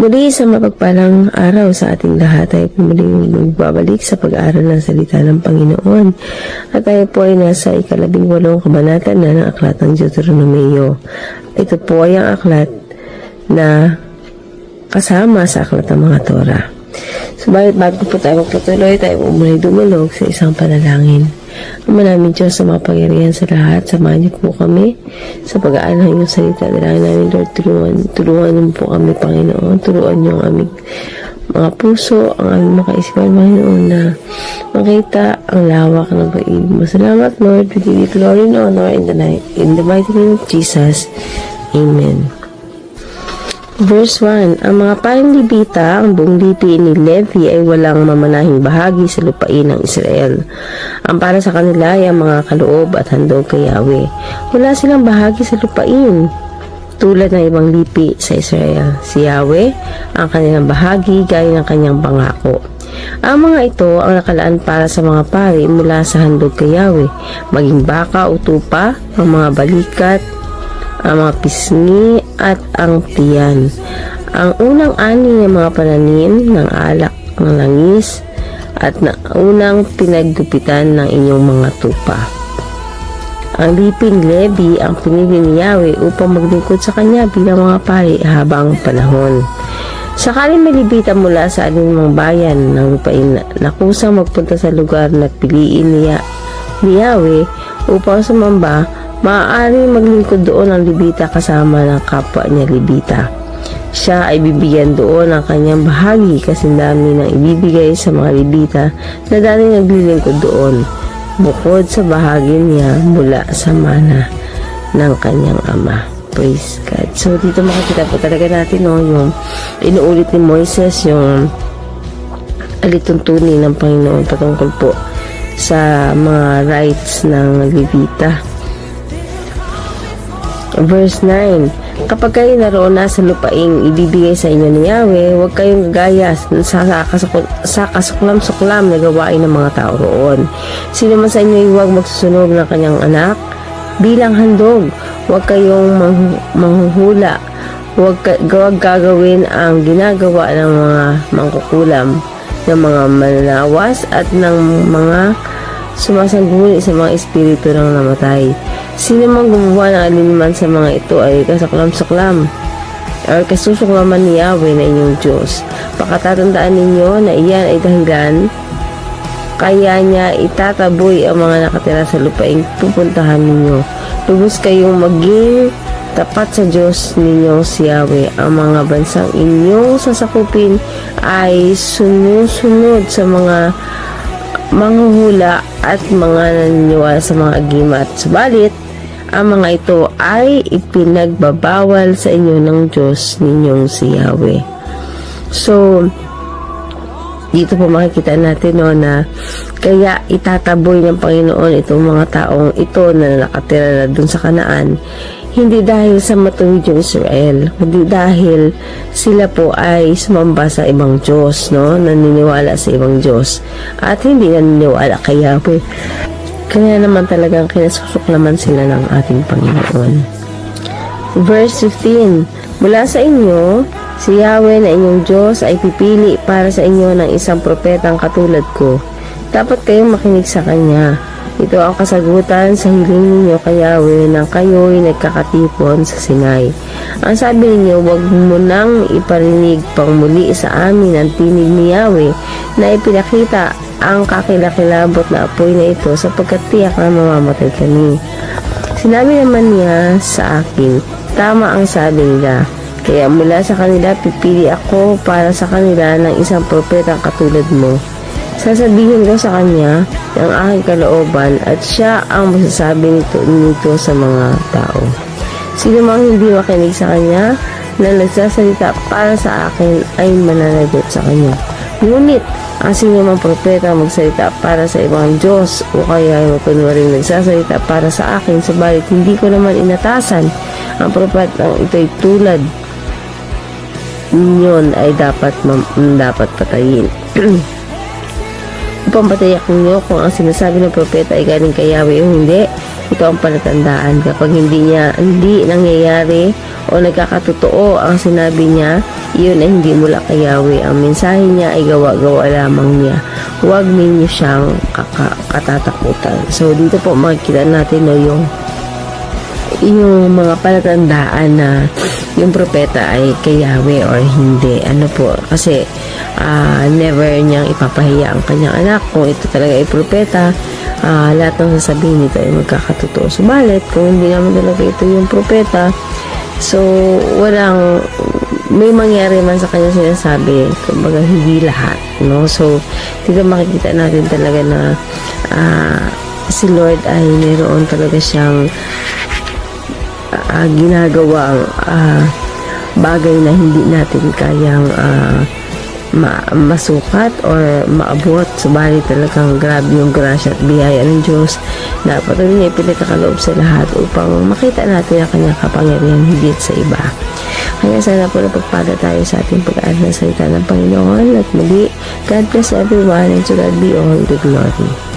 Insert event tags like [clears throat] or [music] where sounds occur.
Muli sa mapagpalang araw sa ating lahat ay muling magbabalik sa pag-aaral ng salita ng Panginoon. At tayo po ay nasa ikalabing walong kabanata na ng aklat ng Deuteronomio. Ito po ay ang aklat na kasama sa aklat ng mga Torah. Subalit bago po tayo magpatuloy, tayo po muli dumulog sa isang panalangin. Ang maraming Diyos sa mga pangyarihan sa lahat, samahan niyo po kami sa pag-aaral ng salita. Dalangin namin, Lord, tulungan, tulungan niyo po kami, Panginoon. Turuan niyo ang aming mga puso, ang aming mga kaisipan, Panginoon, na makita ang lawak ng pag-ibig mo. Salamat, Lord. We give you glory and honor in the, night, in the mighty name of Jesus. Amen. Verse 1, Ang mga paring Libita, ang buong lipi ni Levi ay walang mamanahing bahagi sa lupain ng Israel. Ang para sa kanila ay ang mga kaloob at handog kay Yahweh. Wala silang bahagi sa lupain tulad ng ibang lipi sa Israel. Si Yahweh ang kanilang bahagi gaya ng kanyang pangako. Ang mga ito ang nakalaan para sa mga pari mula sa handog kay Yahweh, maging baka o tupa, ang mga balikat, ang mga pisngi at ang tiyan. Ang unang ani ng mga pananim ng alak ng langis at na unang pinaggupitan ng inyong mga tupa. Ang liping Levi ang pinili ni Yahweh upang maglingkod sa kanya bilang mga pari habang panahon. Sakaling may libita mula sa alinmang bayan ng lupain na kusang magpunta sa lugar na piliin niya ni Yahweh upang sumamba, maaari maglingkod doon ang libita kasama ng kapwa niya libita. Siya ay bibigyan doon ng kanyang bahagi kasi dami ng ibibigay sa mga libita na dati naglilingkod doon bukod sa bahagi niya mula sa mana ng kanyang ama. Praise God. So, dito makikita po talaga natin no, yung inuulit ni Moises yung alituntunin ng Panginoon patungkol po sa mga rights ng Levita. Verse 9 Kapag kayo naroon na sa lupaing ibibigay sa inyo ni Yahweh, huwag kayong gagaya sa, sa kasuklam-suklam na gawain ng mga tao roon. Sino man sa inyo ay huwag magsusunog ng kanyang anak bilang handog. Huwag kayong mang- manghuhula. Huwag, huwag gagawin ang ginagawa ng mga mangkukulam, ng mga mananawas at ng mga sumasangguni sa mga espiritu ng namatay. Sino mang gumawa ng alinman sa mga ito ay kasaklam-saklam or kasusuklaman ni Yahweh na inyong Diyos. Pakatatandaan ninyo na iyan ay dahilan kaya niya itataboy ang mga nakatira sa lupaing pupuntahan ninyo. Lubos kayong maging tapat sa Diyos ninyong si Yahweh. Ang mga bansang inyong sasakupin ay sunod-sunod sa mga manghuhula at mga naniniwala sa mga agimat. Subalit, ang mga ito ay ipinagbabawal sa inyo ng Diyos ninyong si Yahweh. So, dito po makikita natin no, na kaya itataboy ng Panginoon itong mga taong ito na nakatira na dun sa kanaan hindi dahil sa matuwid yung Israel, kundi dahil sila po ay sumamba sa ibang Diyos, no? naniniwala sa ibang Diyos, at hindi naniniwala kay Yahweh. Kaya naman talagang kinasusuklaman sila ng ating Panginoon. Verse 15, Mula sa inyo, si Yahweh na inyong Diyos ay pipili para sa inyo ng isang propetang katulad ko. Dapat kayong makinig sa Kanya. Ito ang kasagutan sa hiling ninyo kay Yahweh nang kayo'y nagkakatipon sa Sinai. Ang sabi ninyo, huwag mo nang iparinig pang muli sa amin ang tinig ni Yahweh na ipinakita ang kakilakilabot na apoy na ito sapagkat tiyak na mamamatay kami. Sinabi naman niya sa akin, tama ang sabi nila. Kaya mula sa kanila pipili ako para sa kanila ng isang propetang katulad mo. Sasabihin ko sa kanya ang aking kalooban at siya ang masasabi nito, nito sa mga tao. Sino mang hindi makinig sa kanya na nagsasalita para sa akin ay mananagot sa kanya. Ngunit, ang sino mang propeta magsalita para sa ibang Diyos o kaya ay makunwaring nagsasalita para sa akin, subalit hindi ko naman inatasan ang propetang ito'y tulad ninyon ay dapat dapat patayin. [clears throat] upang patayak ninyo kung ang sinasabi ng propeta ay galing kay Yahweh o hindi. Ito ang palatandaan. Kapag hindi niya, hindi nangyayari o nagkakatotoo ang sinabi niya, yun ay hindi mula kay Yahweh. Ang mensahe niya ay gawa-gawa lamang niya. Huwag ninyo siyang kaka- katatakutan. So, dito po makikita natin no, yung yung mga palatandaan na yung propeta ay kay Yahweh or hindi. Ano po, kasi ah, never niyang ipapahiya ang kanyang anak. Kung ito talaga ay propeta, ah, lahat ng sasabihin nito ay magkakatotoo. Subalit, kung hindi naman talaga ito yung propeta, so walang may mangyari man sa kanya sinasabi, kumbaga hindi lahat, no? So, dito makikita natin talaga na ah, si Lord ay mayroon talaga siyang ah, ginagawang ah, bagay na hindi natin kayang ah, ma- masukat or maabot. Subalit talagang grabe yung grasya at biyaya ng Diyos na patuloy na ipinagkakaloob sa lahat upang makita natin ang kanyang kapangyarihan higit sa iba. Kaya sana po napagpada tayo sa ating pag-aaral ng salita ng Panginoon at muli, God bless everyone and to God be all the glory.